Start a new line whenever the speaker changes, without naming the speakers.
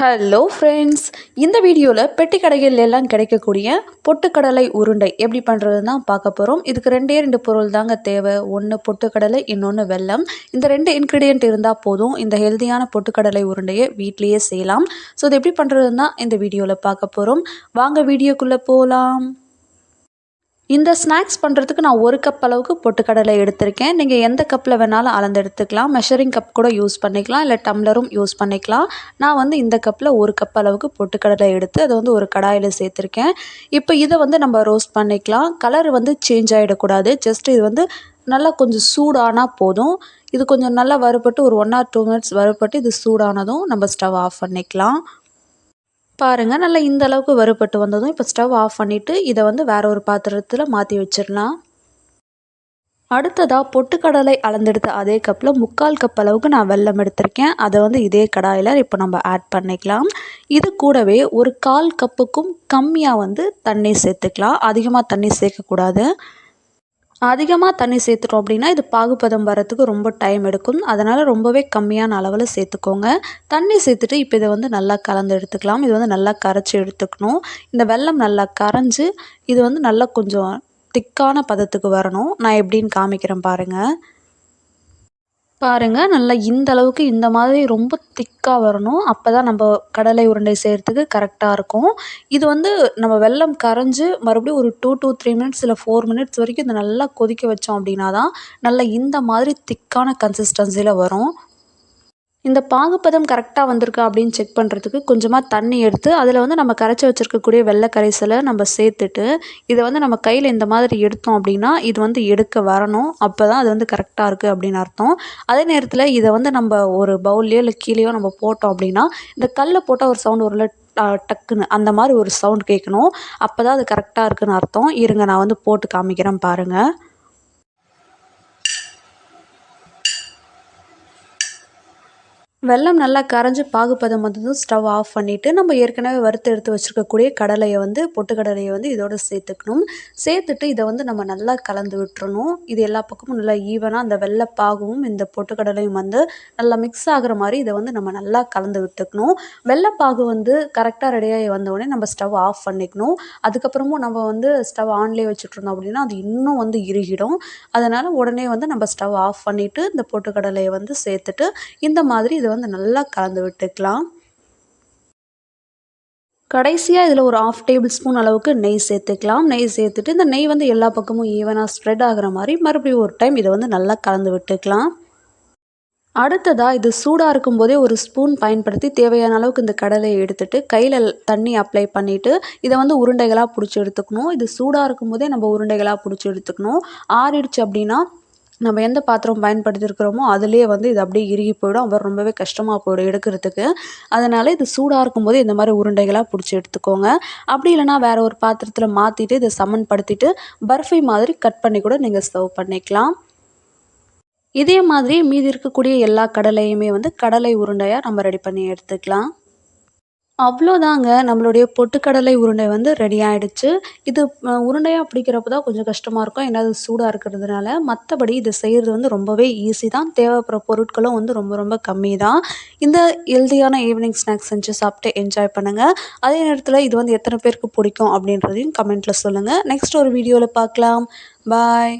Hello friends இந்த வீடியோவில் பெட்டி கடைகள் எல்லாம் கிடைக்கக்கூடிய பொட்டுக்கடலை உருண்டை எப்படி பண்ணுறது தான் பார்க்க போகிறோம் இதுக்கு ரெண்டே ரெண்டு பொருள் தாங்க தேவை. ஒன்று பொட்டுக்கடலை இன்னொன்று வெல்லம். இந்த ரெண்டு இன்க்ரீடியன்ட் இருந்தால் போதும். இந்த ஹெல்த்தியான பொட்டுக்கடலை உருண்டையை வீட்லேயே செய்யலாம். ஸோ இது எப்படி பண்ணுறதுன்னு தான் இந்த வீடியோவில் பார்க்க போகிறோம் வாங்க வீடியோக்குள்ளே போகலாம் இந்த ஸ்நாக்ஸ் பண்ணுறதுக்கு நான் ஒரு கப் அளவுக்கு பொட்டுக்கடலை எடுத்திருக்கேன். நீங்கள் எந்த கப்பில் வேணாலும் அளந்து எடுத்துக்கலாம். மெஷரிங் கப் கூட யூஸ் பண்ணிக்கலாம். இல்லை டம்ளரும் யூஸ் பண்ணிக்கலாம். நான் வந்து இந்த கப்பில் ஒரு கப் அளவுக்கு பொட்டுக்கடலை எடுத்து அதை வந்து ஒரு கடாயில் சேர்த்துருக்கேன். இப்போ இதை வந்து நம்ம ரோஸ்ட் பண்ணிக்கலாம். கலர் வந்து சேஞ்ச் ஆகிடக்கூடாது ஜஸ்ட் இது வந்து நல்லா கொஞ்சம் சூடானால் போதும். இது கொஞ்சம் நல்லா வறுபட்டு ஒரு ஒன் ஆர் டூ மினிட்ஸ் வறுபட்டு இது சூடானதும் நம்ம ஸ்டவ் ஆஃப் பண்ணிக்கலாம். பாருங்கள் நல்லா இந்த அளவுக்கு வறுபட்டு வந்ததும் இப்போ ஸ்டவ் ஆஃப் பண்ணிவிட்டு இதை வந்து வேற ஒரு பாத்திரத்தில் மாற்றி வச்சிடலாம். அடுத்ததாக பொட்டுக்கடலை அளந்தெடுத்த அதே கப்பில் முக்கால் கப் அளவுக்கு நான் வெல்லம் எடுத்திருக்கேன். அதை வந்து இதே கடாயில் இப்போ நம்ம ஆட் பண்ணிக்கலாம். இது கூடவே ஒரு கால் கப்புக்கும் கம்மியாக வந்து தண்ணி சேர்த்துக்கலாம். அதிகமாக தண்ணி சேர்க்கக்கூடாது. அதிகமாக தண்ணி சேர்த்துட்டோம் அப்படின்னா இது பாகுபதம் வரத்துக்கு ரொம்ப டைம் எடுக்கும். அதனால் ரொம்பவே கம்மியான அளவில் சேர்த்துக்கோங்க. தண்ணி சேர்த்துட்டு இப்போ இதை வந்து நல்லா கலந்து எடுத்துக்கலாம். இது வந்து நல்லா கரைச்சி எடுத்துக்கணும். இந்த வெள்ளம் நல்லா கரைஞ்சி இது வந்து நல்லா கொஞ்சம் திக்கான பதத்துக்கு வரணும். நான் எப்படின்னு காமிக்கிறேன் பாருங்கள் பாருங்கள் நல்லா இந்த அளவுக்கு இந்த மாதிரி ரொம்ப திக்காக வரணும். அப்போ தான் நம்ம கடலை உருண்டை செய்கிறதுக்கு கரெக்டாக இருக்கும். இது வந்து நம்ம வெள்ளம் கரைஞ்சி மறுபடியும் ஒரு டூ டூ த்ரீ மினிட்ஸ் இல்லை ஃபோர் மினிட்ஸ் வரைக்கும் இதை நல்லா கொதிக்க வச்சோம் அப்படின்னா தான் நல்லா இந்த மாதிரி திக்கான கன்சிஸ்டன்சியில் வரும். இந்த பாகுப்பதம் கரெக்டாக வந்திருக்கா அப்படின்னு செக் பண்ணுறதுக்கு கொஞ்சமாக தண்ணி எடுத்து அதில் வந்து நம்ம கரைச்சி வச்சுருக்கக்கூடிய வெள்ளை கரைசலை நம்ம சேர்த்துட்டு இதை வந்து நம்ம கையில் இந்த மாதிரி எடுத்தோம் அப்படின்னா இது வந்து எடுக்க வரணும். அப்போ தான் அது வந்து கரெக்டாக இருக்குது அப்படின்னு அர்த்தம். அதே நேரத்தில் இதை வந்து நம்ம ஒரு பவுல்லையோ இல்லை கீழேயோ நம்ம போட்டோம் அப்படின்னா இந்த கல்லை போட்டால் ஒரு சவுண்ட் ஒரு டக்குன்னு அந்த மாதிரி ஒரு சவுண்ட் கேட்கணும். அப்போ தான் அது கரெக்டாக இருக்குதுன்னு அர்த்தம். இருங்க நான் வந்து போட்டு காமிக்கிறேன் பாருங்கள் வெல்லம் நல்லா கரைஞ்சி பாகுப்பதம் வந்ததும் ஸ்டவ் ஆஃப் பண்ணிவிட்டு நம்ம ஏற்கனவே வறுத்து எடுத்து வச்சுருக்கக்கூடிய கடலையை வந்து பொட்டுக்கடலையை வந்து இதோடு சேர்த்துக்கணும். சேர்த்துட்டு இதை வந்து நம்ம நல்லா கலந்து விட்டுறணும். இது எல்லா பக்கமும் நல்லா ஈவனாக அந்த வெள்ளைப்பாகவும் இந்த பொட்டுக்கடலையும் வந்து நல்லா மிக்ஸ் ஆகிற மாதிரி இதை வந்து நம்ம நல்லா கலந்து விட்டுக்கணும். வெள்ளைப்பாகு வந்து கரெக்டாக ரெடியாகி வந்தோடனே நம்ம ஸ்டவ் ஆஃப் பண்ணிக்கணும். அதுக்கப்புறமும் நம்ம வந்து ஸ்டவ் ஆன்லேயே வச்சுட்ருந்தோம் அப்படின்னா அது இன்னும் வந்து இறுகிடும். அதனால் உடனே வந்து நம்ம ஸ்டவ் ஆஃப் பண்ணிவிட்டு இந்த பொட்டுக்கடலையை வந்து சேர்த்துட்டு இந்த மாதிரி இதை வந்து நல்லா கலந்து விட்டுக்கலாம். கடைசியாக இதில் ஒரு ஆஃப் டேபிள் ஸ்பூன் அளவுக்கு நெய் சேர்த்துக்கலாம். நெய் சேர்த்துட்டு இந்த நெய் வந்து எல்லா பக்கமும் ஈவனாக ஸ்ப்ரெட் ஆகிற மாதிரி மறுபடியும் ஒரு டைம் இதை வந்து நல்லா கலந்து விட்டுக்கலாம். அடுத்ததாக இது சூடாக இருக்கும்போதே ஒரு ஸ்பூன் பயன்படுத்தி தேவையான அளவுக்கு இந்த கடலையை எடுத்துட்டு கையில் தண்ணி அப்ளை பண்ணிவிட்டு இதை வந்து உருண்டைகளாக பிடிச்சி எடுத்துக்கணும். இது சூடாக இருக்கும்போதே நம்ம உருண்டைகளாக பிடிச்சி எடுத்துக்கணும். ஆறிடுச்சு அப்படின்னா நம்ம எந்த பாத்திரம் பயன்படுத்தியிருக்கிறோமோ அதுலேயே வந்து இது அப்படியே இறுகி போயிடும். அப்புறம் ரொம்பவே கஷ்டமாக போயிடும் எடுக்கிறதுக்கு. அதனால் இது சூடாக இருக்கும்போது இந்த மாதிரி உருண்டைகளாக பிடிச்சி எடுத்துக்கோங்க. அப்படி இல்லைனா வேறு ஒரு பாத்திரத்தில் மாற்றிட்டு இதை சமன்படுத்திட்டு பர்ஃபி மாதிரி கட் பண்ணி கூட நீங்கள் சர்வ் பண்ணிக்கலாம். இதே மாதிரி மீதி இருக்கக்கூடிய எல்லா கடலையுமே வந்து கடலை உருண்டையாக நம்ம ரெடி பண்ணி எடுத்துக்கலாம். அவ்வளோதாங்க. நம்மளுடைய பொட்டுக்கடலை உருண்டை வந்து ரெடி ஆகிடுச்சு இது உருண்டையாக பிடிக்கிறப்ப தான் கொஞ்சம் கஷ்டமாக இருக்கும். ஏன்னா அது சூடாக இருக்கிறதுனால. மற்றபடி இது செய்கிறது வந்து ரொம்பவே ஈஸி தான். தேவைப்படுற பொருட்களும் வந்து ரொம்ப ரொம்ப கம்மி தான். இந்த ஹெல்தியான ஈவினிங் ஸ்நாக்ஸ் செஞ்சு சாப்பிட்டு என்ஜாய் பண்ணுங்கள் அதே நேரத்தில் இது வந்து எத்தனை பேருக்கு பிடிக்கும் அப்படின்றதையும் கமெண்ட்டில் சொல்லுங்கள் நெக்ஸ்ட் ஒரு வீடியோவில் பார்க்கலாம். பாய்